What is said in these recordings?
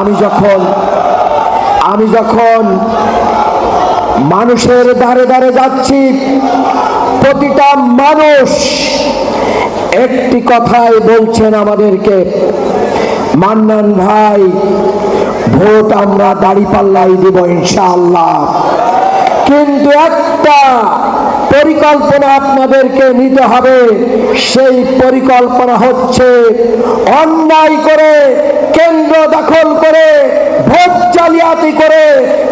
আমি যখন আমি যখন মানুষের দ্বারে দ্বারে যাচ্ছি, প্রতিটা মানুষ একটি কথাই বলছেন আমাদেরকে, মান্নান ভাই, ভোট আমরা দাড়ি পাল্লাই দিব ইনশাআল্লাহ। কিন্তু একটা পরিকল্পনা আপনাদেরকে নিতে হবে। সেই পরিকল্পনা হচ্ছে অন্যায় করে, কেন্দ্র দখল করে, ভোট জালিয়াতি করে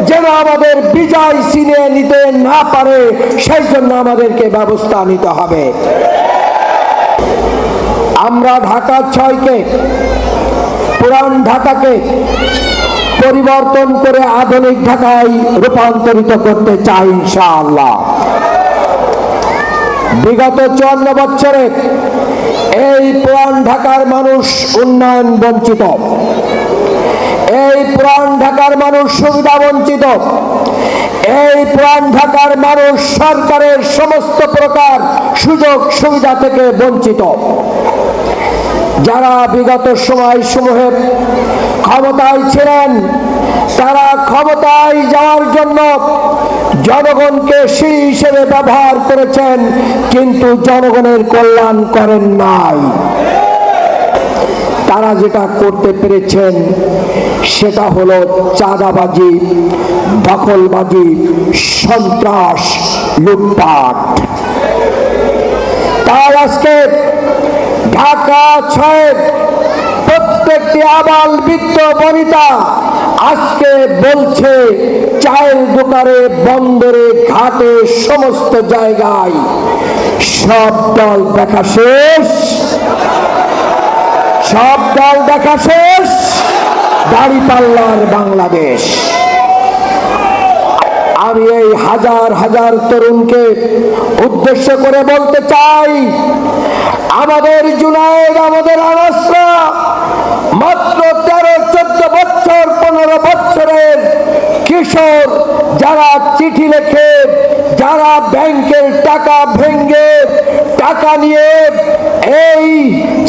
যেন আমাদের বিজয় ছিনিয়ে নিতে না পারে, সেই জন্য আমাদেরকে ব্যবস্থা নিতে হবে। আমরা ঢাকা ছয়কে, পুরান ঢাকাকে পরিবর্তন করে আধুনিক ঢাকায় রূপান্তরিত করতে চাই, ইনশাআল্লাহ। বিগত চুয়ান্ন বছরে এই পুরান ঢাকার মানুষ উন্নয়ন বঞ্চিত। এই পুরান ঢাকার মানুষ সুবিধা বঞ্চিত। এই পুরান ঢাকার মানুষ সরকারের সমস্ত প্রকার সুযোগ সুবিধা থেকে বঞ্চিত। যারা বিগত সময় সমূহে ক্ষমতায় ছিলেন, তারা ক্ষমতায় যাওয়ার জন্য জনগণকে সিঁড়ি হিসেবে ব্যবহার করেছেন, কিন্তু জনগণের কল্যাণ করেন নাই। তারা যেটা করতে পেরেছেন, সেটা হলো চাঁদাবাজি, দখলবাজি, সন্ত্রাস, লুটপাট। তাই আজকে ঢাকা ছয়ের প্রত্যেকটি আবাল বৃত্ত বনিতা আজকে বলছে চায়ের দোকানে, বন্দরে, ঘাটে, সমস্ত জায়গায় সব দল দেখা শেষ। সব দল দেখা শেষ। দাড়ি পাল্লার বাংলাদেশ। আমি এই হাজার হাজার তরুণকে উদ্দেশ্য করে বলতে চাই আমাদের জুনায়েদ আমাদের আনাসরা মাত্র তেরো, চোদ্দ বছর, পনেরো বছরের কিশোর, যারা চিঠি লেখে, যারা ব্যাংকের টাকা ভেঙ্গে টাকা নিয়ে এই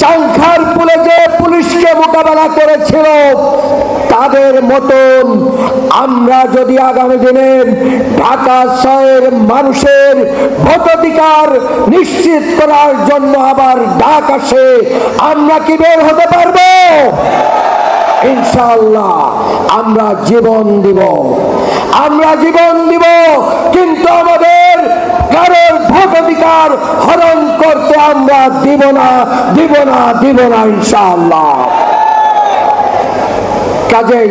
চাংখার পুলে যে পুলিশকে মোকাবেলা করেছিল, তাদের মতন আমরা যদি আগামী দিনে ঢাকা শহরের মানুষের ভোটাধিকার নিশ্চিত করার জন্য আবার ডাক আসে, আমরা কি বের হতে পারব? ইনশাআল্লাহ, আমরা জীবন দিব। আমরা জীবন দিব, কিন্তু আমাদের কারোর ভোটাধিকার হরণ করতে আমরা দিব না দিব না দিব না ইনশাআল্লাহ। কাজেই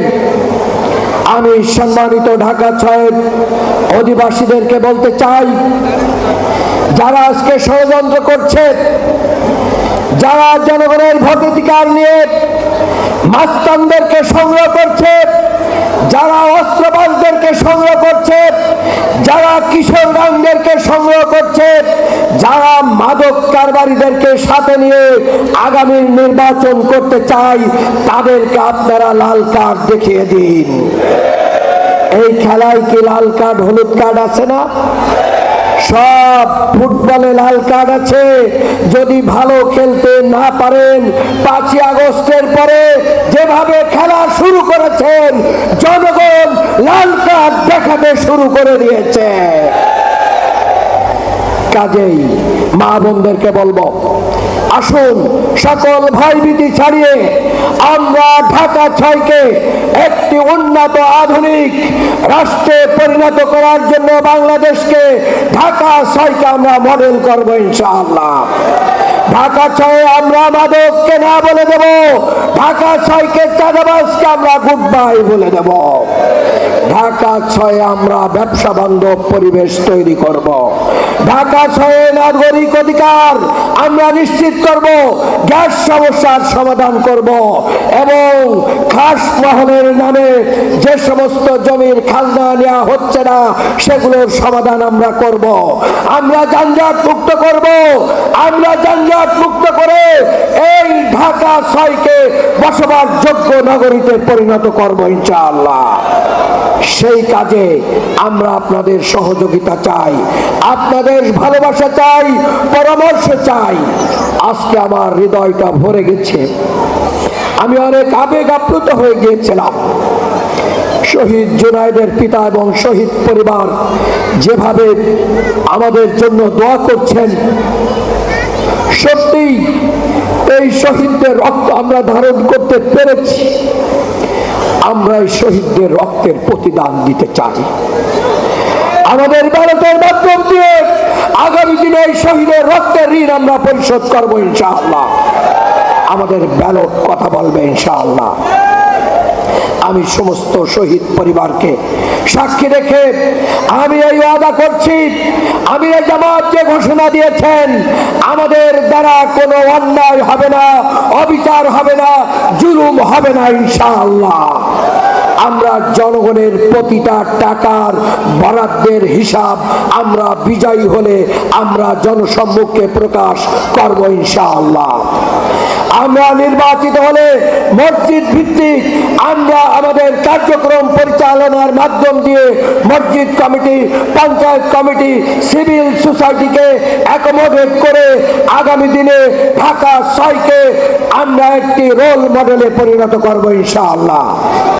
আমি সম্মানিত ঢাকা ছয়ের অধিবাসীদেরকে বলতে চাই, যারা আজকে ষড়যন্ত্র করছে, যারা জনগণের ভোটাধিকার নিয়ে মাস্তানদেরকে সংগ্রহ করছে যারা অস্ত্রবাজদেরকে সংগ্রহ করছে, যারা কিশোর গানদেরকে সংগ্রহ করছে, যারা মাদক কারবারিদেরকে সাথে নিয়ে আগামীর নির্বাচন করতে চাই, তাদেরকে আপনারা লাল কার্ড দেখিয়ে দিন। এই খেলায় কি লাল কার্ড, হলুদ কার্ড আছে না? সব ফুটবলে লাল কার্ড আছে। যদি ভালো খেলতে না পারেন, পাঁচই আগস্টের পরে করেছেন। জনগণ লাল কার্ড দেখাতে শুরু করে দিয়েছে। কাজেই মা বোনদেরকে বলব, আসুন সকল ভয় ভীতি ছাড়িয়ে আমরা ঢাকা ছয়কে একটি উন্নত আধুনিক রাষ্ট্রে পরিণত করার জন্য বাংলাদেশকে ঢাকা ছয়কে আমরা মডেল করব ইনশাআল্লাহ। ঢাকা ছয় আমরা মাদককে না বলে দেব। ঢাকা ছয়কে চাঁদাবাজকে আমরা গুড বাই বলে দেব। ঢাকা ছয় আমরা ব্যবসা বান্ধব পরিবেশ তৈরি করব। ঢাকা ছয়ে নাগরিক অধিকার আমরা নিশ্চিত করব, গ্যাস সমস্যার সমাধান করব এবং খাস মহলের নামে যে সমস্ত জমির খাজনা নেওয়া হচ্ছে না, সেগুলোর সমাধান আমরা করব। আমরা যানজট মুক্ত করব, আমরা যানজট মুক্ত করে এই ঢাকা ছয়কে বসবাস যোগ্য নগরীতে পরিণত করব ইনশাআল্লাহ। সেই কাজে আমরা আপনাদের সহযোগিতা চাই, আপনাদের ভালোবাসা চাই, পরামর্শ চাই। আজকে আমার হৃদয়টা ভরে গেছে। আমি অনেক আবেগ আপ্লুত হয়ে গিয়েছিলাম। শহীদ জুনাইদের পিতা এবং শহীদ পরিবার যেভাবে আমাদের জন্য দোয়া করছেন সত্যি এই শহীদদের রক্ত আমরা ধারণ করতে পেরেছি। আমরা এই শহীদদের রক্তের প্রতিদান দিতে চাই। আমাদের ভারতের মাধ্যম দিয়ে আগামী দিনে এই শহীদের রক্তের ঋণ আমরা পরিশোধ করব ইনশাআল্লাহ। আমাদের ব্যালট কথা বলবে ইনশাআল্লাহ। আমি সমস্ত শহীদ পরিবারকে সাক্ষী রেখে আমি এই ওয়াদা করছি, আমি এই জামাত যে ঘোষণা দিয়েছেন, আমাদের দ্বারা কোনো অন্যায় হবে না, অবিচার হবে না, জুলুম হবে না ইনশাআল্লাহ। আমরা জনগণের প্রতিটা টাকার বরাদ্দের হিসাব, আমরা বিজয়ী হলে আমরা জনসম্মুখে প্রকাশ করব ইনশাআল্লাহ। আমরা নির্বাচিত হলে মসজিদ ভিত্তিক আমরা আমাদের কার্যক্রম পরিচালনার মাধ্যম দিয়ে মসজিদ কমিটি, পঞ্চায়েত কমিটি, সিভিল সোসাইটিকে অ্যাকোমোডেট করে আগামী দিনে ঢাকা ছয়কে আমরা একটি রোল মডেলে পরিণত করব ইনশাআল্লাহ।